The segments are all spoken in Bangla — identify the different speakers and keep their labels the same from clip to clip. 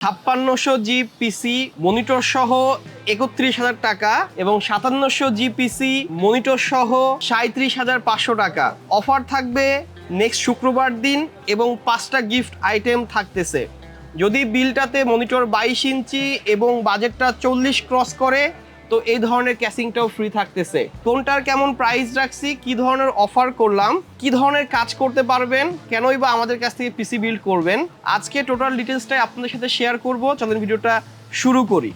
Speaker 1: ছাপ্পান্নশো জি পিসি মনিটর সহ একত্রিশ হাজার টাকা এবং সাতান্নশো জি পিসি মনিটর সহ সাঁত্রিশ হাজার পাঁচশো টাকা। অফার থাকবে নেক্সট শুক্রবার দিন এবং পাঁচটা গিফট আইটেম থাকতেছে। যদি বিলটাতে মনিটর বাইশ ইঞ্চি এবং বাজেটটা চল্লিশ ক্রস করে তো এই ধরনের ক্যাসিংটাও ফ্রি থাকতেছে। কোনটার কেমন প্রাইস রাখছি, কি ধরনের অফার করলাম, কি ধরনের কাজ করতে পারবেন, কেনই বা আমাদের কাছ থেকে পিসি বিল্ড করবেন, আজকে টোটাল ডিটেলসটাই আপনাদের সাথে শেয়ার করব। চলেন ভিডিওটা শুরু করি।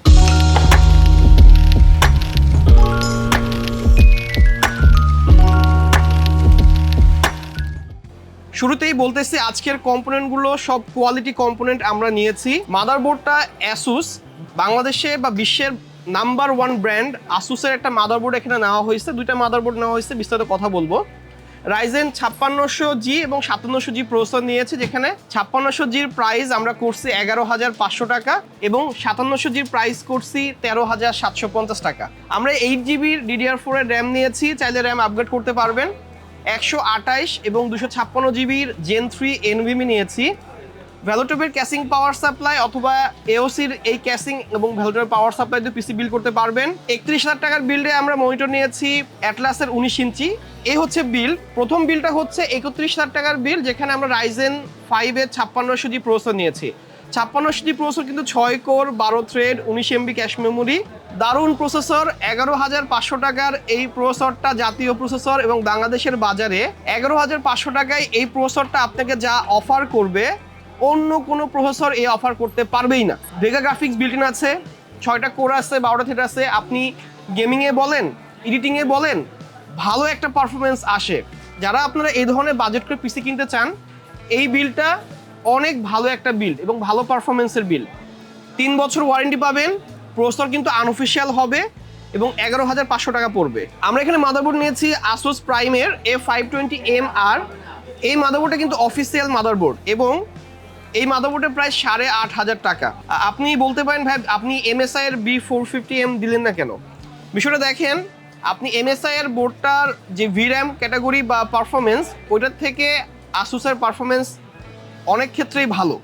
Speaker 1: শুরুতেই বলতেছি, আজকের কম্পোনেন্টগুলো সব কোয়ালিটি কম্পোনেন্ট আমরা নিয়েছি। মাদারবোর্ডটা অ্যাসুস বাংলাদেশে বা বিশ্বের নাম্বার ওয়ান ব্র্যান্ড আসুসের একটা মাদারবোর্ড এখানে নেওয়া হয়েছে। দুইটা মাদারবোর্ড নেওয়া হয়েছে, বিস্তারিত কথা বলব। রাইজেন ছাপ্পান্নশো জি এবং সাতান্নশো জি প্রসেসর নিয়েছে, যেখানে ছাপ্পান্নশো জির প্রাইস আমরা করছি এগারো হাজার পাঁচশো টাকা এবং সাতান্নশো জির প্রাইস করছি তেরো হাজার সাতশো পঞ্চাশ টাকা। আমরা এইট জিবির ডিডিআর ফোরের র্যাম নিয়েছি, চাইলে র্যাম আপগ্রেড করতে পারবেন। একশো আঠাইশ এবং দুশো ছাপ্পান্ন জিবির জেন থ্রি এনভিমি নিয়েছি। ভ্যালোটপের ক্যাসিং পাওয়ার সাপ্লাই অথবা এওসির এই ক্যাসিং এবং ভ্যালোটপের পাওয়ার সাপ্লাই দিয়ে পিসি বিল করতে পারবেন। একত্রিশ হাজার টাকার বিল্ডে আমরা মনিটর নিয়েছি অ্যাটলাসের উনিশ ইঞ্চি। এই হচ্ছে বিল প্রথম বিলটা হচ্ছে একত্রিশ হাজার টাকার বিল যেখানে আমরা রাইজেন ফাইভের ছাপ্পান্নশো জি প্রসেসর নিয়েছি। ছাপ্পান্নশো জি প্রসেসর কিন্তু ছয় কোর বারো থ্রেড উনিশ এমবি ক্যাশ মেমোরি দারুণ প্রসেসর এগারো হাজার পাঁচশো টাকার এই প্রসেসরটা জাতীয় প্রসেসর এবং বাংলাদেশের বাজারে। এগারো হাজার পাঁচশো টাকায় এই প্রসেসরটা আপনাকে যা অফার করবে অন্য কোনো প্রসেসর এই অফার করতে পারবেই না। ভেগা গ্রাফিক্স বিল্ট আছে, ছয়টা কোর আছে, বারোটা থিয়েটার আছে। আপনি গেমিংয়ে বলেন এডিটিংয়ে বলেন, ভালো একটা পারফরমেন্স আসে। যারা আপনারা এই ধরনের বাজেট করে পিসি কিনতে চান, এই বিলটা অনেক ভালো একটা বিল এবং ভালো পারফরমেন্সের বিল তিন বছর ওয়ারেন্টি পাবেন প্রসেসর কিন্তু আনঅফিসিয়াল হবে এবং এগারো হাজার পাঁচশো টাকা পড়বে। আমরা এখানে মাদারবোর্ড নিয়েছি আসুস প্রাইমের এ ফাইভ টোয়েন্টি এম আর এই মাদারবোর্ডটা কিন্তু অফিসিয়াল মাদারবোর্ড এবং এই মাদারবোর্ডের প্রায় সাড়ে আট হাজার টাকা। আপনি বলতে পারেন ভাই, আপনি এমএসআই এর বি ফোর ফিফটি এম দিলেন না কেন? বিষয়টা দেখেন, আপনি এমএসআই এর বোর্ডটার যে ভির্যাম ক্যাটাগরি বা পারফরমেন্স ওইটার থেকে আসুসের পারফরমেন্স অনেক ক্ষেত্রেই ভালো।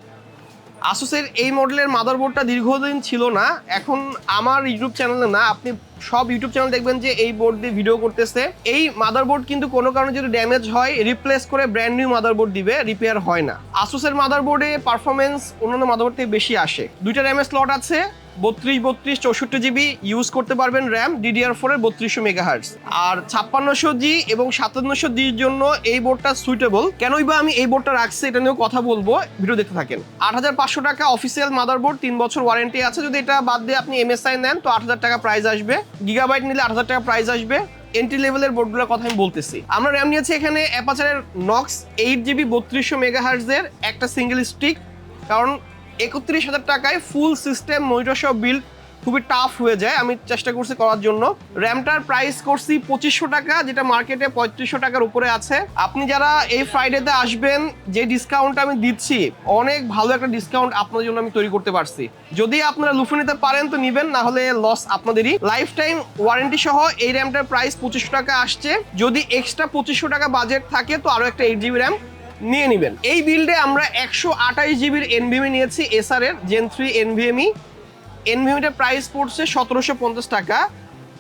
Speaker 1: আসুসের এই মডেলের মাদারবোর্ডটা দীর্ঘদিন ছিল না। এখন আমার ইউটিউব চ্যানেলে না, আপনি সব ইউটিউব চ্যানেল দেখবেন যে এই বোর্ড দিয়ে ভিডিও করতেছে। এই মাদারবোর্ড কিন্তু কোনো কারণে যদি ড্যামেজ হয় রিপ্লেস করে ব্র্যান্ড নিউ মাদারবোর্ড দিবে রিপেয়ার হয় না। আসুসের মাদারবোর্ডে পারফরমেন্স অন্যান্য মাদারবোর্ড থেকে বেশি আসে। দুইটা ড্যামেজ স্লট আছে বত্রিশ বত্রিশ চৌষট্টি জিবি ইউজ করতে পারবেন র্যাম ডিডিআর ফোরের বত্রিশশো মেগাহার্টস আর ছাপ্পান্নশো জি এবং সাতান্নশো জির জন্য এই বোর্ডটা সুইটেবল কেনই বা আমি এই বোর্ডটা রাখছি, এটা নিয়েও কথা বলব। ভিডিও দেখতে থাকেন। আট হাজার পাঁচশো টাকা অফিসিয়াল মাদারবোর্ড তিন বছর ওয়ারেন্টি আছে। যদি এটা বাদ দিয়ে আপনি এমএসআই নেন, তো আট হাজার টাকা প্রাইস আসবে। গিগাবাইট নিলে আট হাজার টাকা প্রাইস আসবে। এন্ট্রি লেভেলের বোর্ডগুলোর কথা আমি বলতেছি। আমরা র্যাম নিয়েছি এখানে অ্যাপাচারের নক্স এইট জিবি বত্রিশশো মেগাহার্টসের একটা সিঙ্গেল স্টিক কারণ একত্রিশ হাজার টাকায় ফুল সিস্টেম মনিটর সহ বিল্ড খুবই টাফ হয়ে যায়। আমি চেষ্টা করছি করার জন্য। র্যামটার প্রাইস করছি পঁচিশশো টাকা, যেটা মার্কেটে পঁয়ত্রিশশো টাকার উপরে আছে। আপনি যারা এই ফ্রাইডেতে আসবেন, যে ডিসকাউন্ট আমি দিচ্ছি, অনেক ভালো একটা ডিসকাউন্ট আপনাদের জন্য আমি তৈরি করতে পারছি। যদি আপনারা লুফে নিতে পারেন তো নিবেন, না হলে লস আপনাদেরই। লাইফ টাইম ওয়ারেন্টি সহ এই র্যামটার প্রাইস পঁচিশশো টাকা আসছে। যদি এক্সট্রা পঁচিশশো টাকা বাজেট থাকে, তো আরও একটা এইট জিবি র্যাম নিয়ে নেবেন। এই বিল্ডে আমরা একশো আঠাশ জিবির এনভিএমি নিয়েছি এসআর এর জেন থ্রি এনভিএমি এনভিএমিটার প্রাইস পড়ছে সতেরোশো পঞ্চাশ টাকা।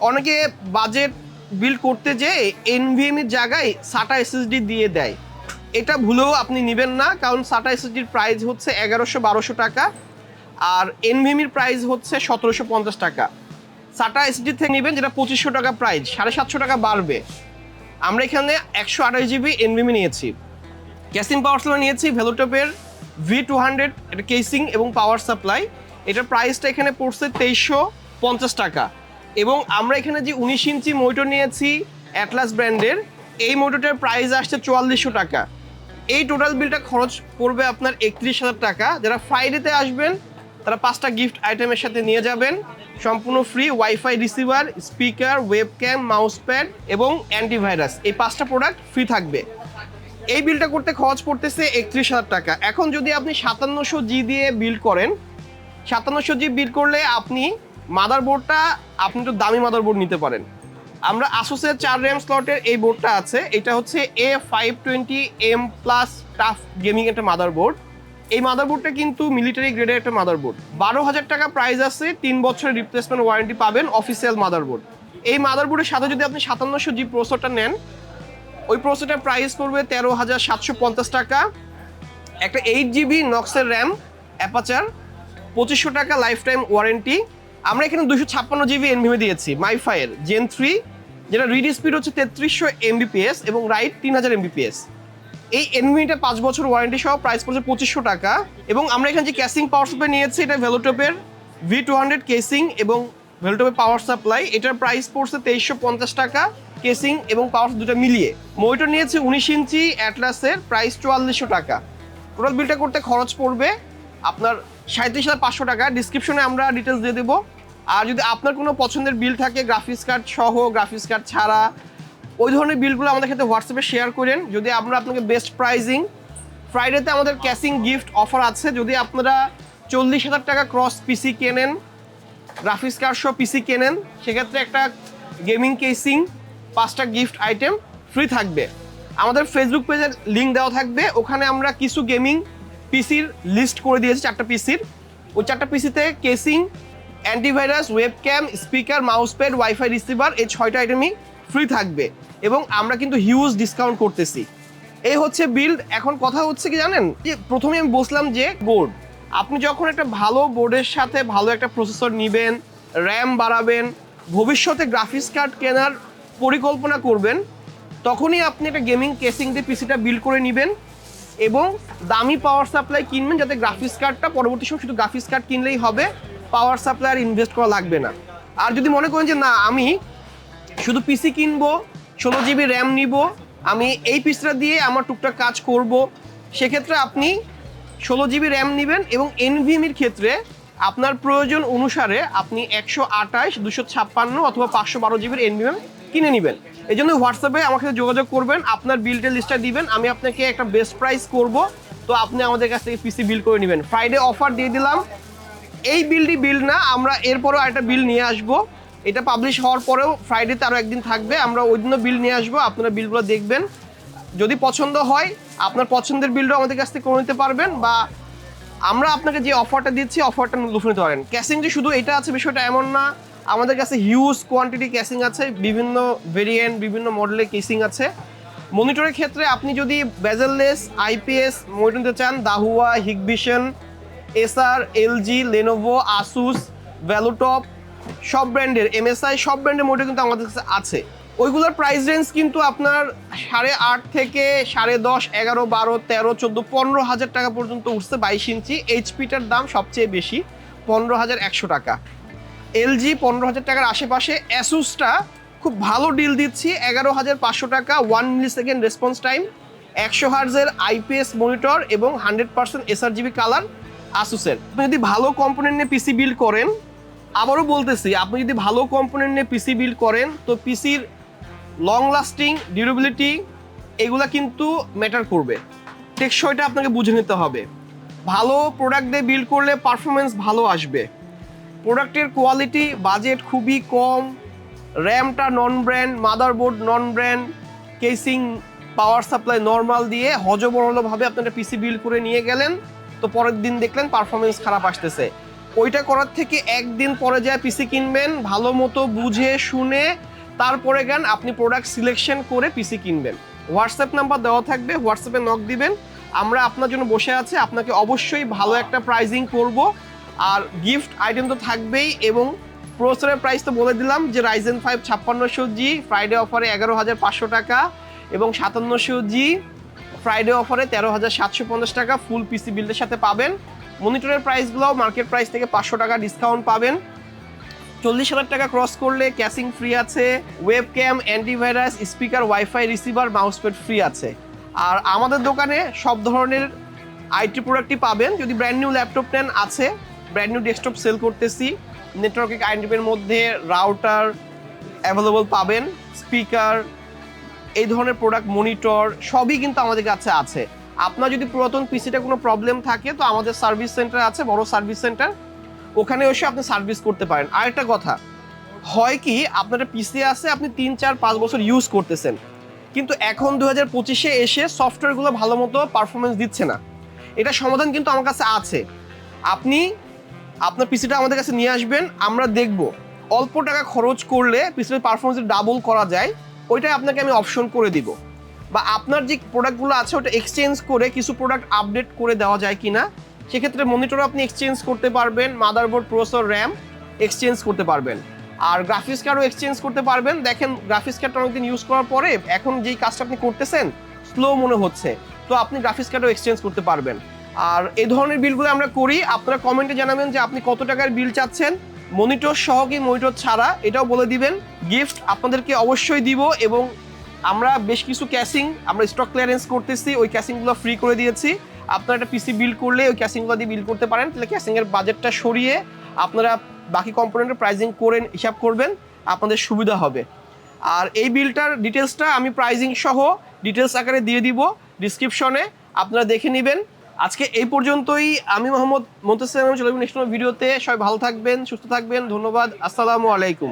Speaker 1: অনেকে বাজেট বিল্ড করতে যেয়ে এনভিএমির জায়গায় সাটা এসএসডি দিয়ে দেয়। এটা ভুলেও আপনি নেবেন না, কারণ সাটা এসএসডির প্রাইস হচ্ছে এগারোশো বারোশো টাকা আর এনভিএমির প্রাইস হচ্ছে সতেরোশো পঞ্চাশ টাকা। সাটা এসডি থেকে নেবেন যেটা পঁচিশশো টাকা প্রাইস সাড়ে সাতশো টাকা বাড়বে। আমরা এখানে একশো আঠাশ জিবি এনভিএমি নিয়েছি। ক্যাসিং পাওয়ার সাপ্লাই নিয়েছি ভেলোটপের ভি টু হান্ড্রেড এটা কেসিং এবং পাওয়ার সাপ্লাই এটার প্রাইসটা এখানে পড়ছে তেইশশো পঞ্চাশ টাকা। এবং আমরা এখানে যে উনিশ ইঞ্চি মোটর নিয়েছি অ্যাটলাস ব্র্যান্ডের এই মোটরটার প্রাইস আসছে চুয়াল্লিশশো টাকা। এই টোটাল বিলটা খরচ পড়বে আপনার একত্রিশ হাজার টাকা। যারা ফ্রাইডেতে আসবেন, তারা পাঁচটা গিফট আইটেমের সাথে নিয়ে যাবেন। সম্পূর্ণ free wifi receiver speaker web webcam mouse pad এবং অ্যান্টিভাইরাস এই পাঁচটা প্রোডাক্ট ফ্রি থাকবে। এই বিলটা করতে খরচ পড়তেছে একত্রিশ হাজার টাকা। এখন যদি আপনি সাতান্নশো জি দিয়ে বিল করেন, সাতান্নশো জি বিল করলে আপনি মাদারবোর্ডটা, আপনি তো দামি মাদারবোর্ড নিতে পারেন। আমরা আসুসের চার র্যাম স্লটের এই বোর্ডটা আছে। এটা হচ্ছে A five twenty M plus tough gaming একটা মাদারবোর্ড। এই মাদারবোর্ডটা কিন্তু মিলিটারি গ্রেডের একটা মাদারবোর্ড। বারো হাজার টাকা প্রাইস আছে, তিন বছরের রিপ্লেসমেন্ট ওয়ারেন্টি পাবেন অফিসিয়াল মাদারবোর্ড। এই মাদারবোর্ডের সাথে যদি আপনি সাতান্নশো জি প্রসেসরটা নেন ওই প্রসেসরটার প্রাইস পড়বে তেরো হাজার সাতশো পঞ্চাশ টাকা। একটা এইট জিবি নক্সের র্যাম অ্যাপাচার পঁচিশশো টাকা লাইফ টাইম ওয়ারেন্টি আমরা এখানে দুশো ছাপ্পান্ন জিবি এনভিএ দিয়েছি মাইফাইয়ের জেন থ্রি যেটা রিড স্পিড হচ্ছে তেত্রিশশো এমবিপিএস এবং রাইট তিন হাজার এমবিপিএস। এই এনভিটা পাঁচ বছর ওয়ারেন্টি সহ প্রাইস পড়ছে পঁচিশশো টাকা এবং আমরা এখানে যে ক্যাসিং পাওয়ার সাপ্লাই নিয়েছি, এটা ভেলোটপের ভি টু হান্ড্রেড কেসিং এবং ভেলোটপের পাওয়ার সাপ্লাই এটার প্রাইস পড়ছে তেইশশো পঞ্চাশ টাকা। কেসিং এবং পাওয়ার দুটো মিলিয়ে। মনিটর নিয়েছে উনিশ ইঞ্চি অ্যাটলাসের প্রাইস চুয়াল্লিশশো টাকা। টোটাল বিলটা করতে খরচ পড়বে আপনার সাঁত্রিশ হাজার পাঁচশো টাকা। ডিসক্রিপশনে আমরা ডিটেলস দিয়ে দেবো। আর যদি আপনার কোনো পছন্দের বিল থাকে গ্রাফিক্স কার্ড সহ গ্রাফিক্স কার্ড ছাড়া, ওই ধরনের বিলগুলো আমাদের ক্ষেত্রে হোয়াটসঅ্যাপে শেয়ার করেন। যদি আমরা আপনাকে বেস্ট প্রাইজিং ফ্রাইডেতে আমাদের ক্যাশিং গিফট অফার আছে। যদি আপনারা চল্লিশ হাজার টাকা ক্রস পিসি কেনেন গ্রাফিক্স কার্ড সহ পিসি কেনেন, সেক্ষেত্রে একটা গেমিং কেসিং পাঁচটা গিফট আইটেম ফ্রি থাকবে। আমাদের ফেসবুক পেজের লিঙ্ক দেওয়া থাকবে। ওখানে আমরা কিছু গেমিং পিসির লিস্ট করে দিয়েছি, চারটা পিসির ওই চারটা পিসিতে casing antivirus webcam speaker mouse pad wifi receiver এই ছয়টা আইটেমই ফ্রি থাকবে। এবং আমরা কিন্তু হিউজ ডিসকাউন্ট করতেছি। এই হচ্ছে বিল্ড এখন কথা হচ্ছে কি জানেন? যে প্রথমে আমি বসলাম যে বোর্ড আপনি যখন একটা ভালো বোর্ডের সাথে ভালো একটা প্রসেসর নেবেন র্যাম বাড়াবেন, ভবিষ্যতে গ্রাফিক্স কার্ড কেনার পরিকল্পনা করবেন, তখনই আপনি একটা গেমিং কেসিং দিয়ে পিসিটা বিল্ড করে নেবেন এবং দামি পাওয়ার সাপ্লাই কিনবেন যাতে গ্রাফিক্স কার্ডটা পরবর্তী সময় শুধু গ্রাফিক্স কার্ড কিনলেই হবে পাওয়ার সাপ্লাই আর ইনভেস্ট করা লাগবে না। আর যদি মনে করেন যে না, আমি শুধু পিসি কিনবো, ষোলো জিবি র্যাম নিব, আমি এই পিসটা দিয়ে আমার টুকটাক কাজ করব, সেক্ষেত্রে আপনি ষোলো জিবি র্যাম নেবেন এবং এনভিএমির ক্ষেত্রে আপনার প্রয়োজন অনুসারে আপনি একশো আঠাশ, দুশো ছাপ্পান্ন অথবা পাঁচশো বারো জিবির এনভিএম কিনে নেবেন। এই জন্য হোয়াটসঅ্যাপে আমার সাথে যোগাযোগ করবেন, আপনার বিলটের লিস্টটা দিবেন, আমি আপনাকে একটা বেস্ট প্রাইস করব। তো আপনি আমাদের কাছ থেকে পিসি বিল করে নেবেন। ফ্রাইডে অফার দিয়ে দিলাম। এই বিলটি বিল না, আমরা এরপরেও একটা বিল নিয়ে আসব। এটা পাবলিশ হওয়ার পরেও ফ্রাইডেতে আরও একদিন থাকবে। আমরা ওই দিনও বিল নিয়ে আসব, আপনারা বিলগুলো দেখবেন। যদি পছন্দ হয়, আপনার পছন্দের বিলটাও আমাদের কাছ থেকে করে নিতে পারবেন বা আমরা আপনাকে যে অফারটা দিচ্ছি অফারটা লুফে নিতে পারেন। ক্যাশিং যে শুধু এটা আছে, বিষয়টা এমন না। আমাদের কাছে হিউজ কোয়ান্টিটি ক্যাশিং আছে, বিভিন্ন ভেরিয়েন্ট বিভিন্ন মডেলের কেসিং আছে। মনিটরের ক্ষেত্রে আপনি যদি বেজেললেস আইপিএস মনিটর নিতে চান Dahua Hikvision SR LG Lenovo Asus Valuetop সব ব্র্যান্ডের এমএসআই সব ব্র্যান্ডের মনিটর কিন্তু আমাদের কাছে আছে। ওইগুলোর প্রাইস রেঞ্জ কিন্তু আপনার সাড়ে আট থেকে সাড়ে দশ, এগারো, বারো, তেরো, চোদ্দ, পনেরো হাজার টাকা পর্যন্ত উঠছে বাইশ ইঞ্চি। এইচপিটার দাম সবচেয়ে বেশি, পনেরো হাজার একশো টাকা। এলজি পনেরো হাজার টাকার আশেপাশে অ্যাসুসটা খুব ভালো ডিল দিচ্ছি। এগারো হাজার পাঁচশো টাকা one milli second response time একশো হার্জের আইপিএস মনিটর এবং হান্ড্রেড পার্সেন্ট এসআরজিবি কালার আসুসের আপনি যদি ভালো কম্পোনেন্ট নিয়ে পিসি বিল্ড করেন, আবারও বলতেছি, আপনি যদি ভালো কম্পোনেন্ট নিয়ে পিসি বিল্ড করেন, তো পিসির লং লাস্টিং ডিউরেবিলিটি এগুলা কিন্তু ম্যাটার করবে। টেকসইটা আপনাকে বুঝে নিতে হবে। ভালো প্রোডাক্ট দিয়ে বিল্ড করলে পারফরমেন্স ভালো আসবে। প্রোডাক্টের কোয়ালিটি বাজেট খুবই কম র্যামটা non brand motherboard non brand casing power supply normal দিয়ে হজবরলভাবে আপনারা পিসি বিল্ড করে নিয়ে গেলেন, তো পরের দিন দেখলেন পারফরমেন্স খারাপ আসতেছে। ওইটা করার থেকে একদিন পরে যায় পিসি কিনবেন, ভালো মতো বুঝে, শুনে, তারপরে গান আপনি প্রোডাক্ট সিলেকশন করে পিসি কিনবেন। হোয়াটসঅ্যাপ নাম্বার দেওয়া থাকবে হোয়াটসঅ্যাপে নক দিবেন। আমরা আপনার জন্য বসে আছি, আপনাকে অবশ্যই ভালো একটা প্রাইজিং করব। আর গিফট আইটেম তো থাকবেই এবং প্রসেসরের প্রাইস তো বলে দিলাম যে রাইজেন ফাইভ ছাপ্পান্নশো জি ফ্রাইডে অফারে এগারো হাজার পাঁচশো টাকা এবং সাতান্নশো জি ফ্রাইডে অফারে তেরো হাজার সাতশো পঞ্চাশ টাকা ফুল পিসি বিলের সাথে পাবেন। মনিটরের প্রাইসগুলো মার্কেট প্রাইস থেকে পাঁচশো টাকা ডিসকাউন্ট পাবেন। চল্লিশ হাজার টাকা ক্রস করলে ক্যাশিং ফ্রি আছে web cam antivirus speaker wifi receiver mousepad free আছে। আর আমাদের দোকানে সব ধরনের আইটি প্রোডাক্টই পাবেন। যদি ব্র্যান্ড নিউ ল্যাপটপ নেন, আছে। ব্র্যান্ড নিউ ডেস্কটপ সেল করতেছি। নেটওয়ার্কিং আইটেমের মধ্যে রাউটার অ্যাভেলেবল পাবেন স্পিকার এই ধরনের প্রোডাক্ট মনিটর সবই কিন্তু আমাদের কাছে আছে। আপনার যদি পুরাতন পিসিটা কোনো প্রবলেম থাকে, তো আমাদের সার্ভিস সেন্টার আছে, বড় সার্ভিস সেন্টার ওখানে এসে আপনি সার্ভিস করতে পারেন। আরেকটা কথা, হয় কি, আপনার পিসি আছে, আপনি তিন, চার, পাঁচ বছর ইউজ করতেছেন। কিন্তু এখন দু হাজার পঁচিশে এসে সফটওয়্যারগুলো ভালো মতো পারফরমেন্স দিচ্ছে না। এটা সমাধান কিন্তু আমার কাছে আছে। আপনি আপনার পিসিটা আমাদের কাছে নিয়ে আসবেন, আমরা দেখব। অল্প টাকা খরচ করলে পিসির পারফরমেন্স ডাবল করা যায়, ওইটাই আপনাকে আমি অপশন করে দিব। বা আপনার যে প্রোডাক্টগুলো আছে, ওটা এক্সচেঞ্জ করে কিছু প্রোডাক্ট আপডেট করে দেওয়া যায় কি না সেক্ষেত্রে মনিটর আপনি এক্সচেঞ্জ করতে পারবেন মাদারবোর্ড প্রসেসর র্যাম এক্সচেঞ্জ করতে পারবেন। আর গ্রাফিক্স কার্ডও এক্সচেঞ্জ করতে পারবেন। দেখেন গ্রাফিক্স কার্ডটা অনেকদিন ইউজ করার পরে, এখন যেই কাজটা আপনি করতেছেন স্লো মনে হচ্ছে। তো আপনি গ্রাফিক্স কার্ডও এক্সচেঞ্জ করতে পারবেন। আর এই ধরনের বিলগুলো আমরা করি। আপনারা কমেন্টে জানাবেন যে আপনি কত টাকার বিল চাচ্ছেন। মনিটর সহ কি মনিটর ছাড়া, এটাও বলে দিবেন। গিফট আপনাদেরকে অবশ্যই দিব এবং আমরা বেশ কিছু ক্যাসিং আমরা স্টক ক্লিয়ারেন্স করতেছি, ওই ক্যাসিংগুলো ফ্রি করে দিয়েছি। আপনারা একটা পিসি বিল করলে ওই ক্যাসিংগুলো দিয়ে বিল করতে পারেন, তাহলে ক্যাসিংয়ের বাজেটটা সরিয়ে আপনারা বাকি কম্পোনেন্টের প্রাইজিং করে হিসাব করবেন, আপনাদের সুবিধা হবে। আর এই বিলটার ডিটেলসটা আমি প্রাইজিং সহ ডিটেলস আকারে দিয়ে দিব, ডিসক্রিপশনে। আপনারা দেখে নেবেন। আজকে এই পর্যন্তই। আমি মোহাম্মদ মন্তেসির চলে নেক্সট ভিডিওতে। সবাই ভালো থাকবেন, সুস্থ থাকবেন। ধন্যবাদ। আসসালামু আলাইকুম।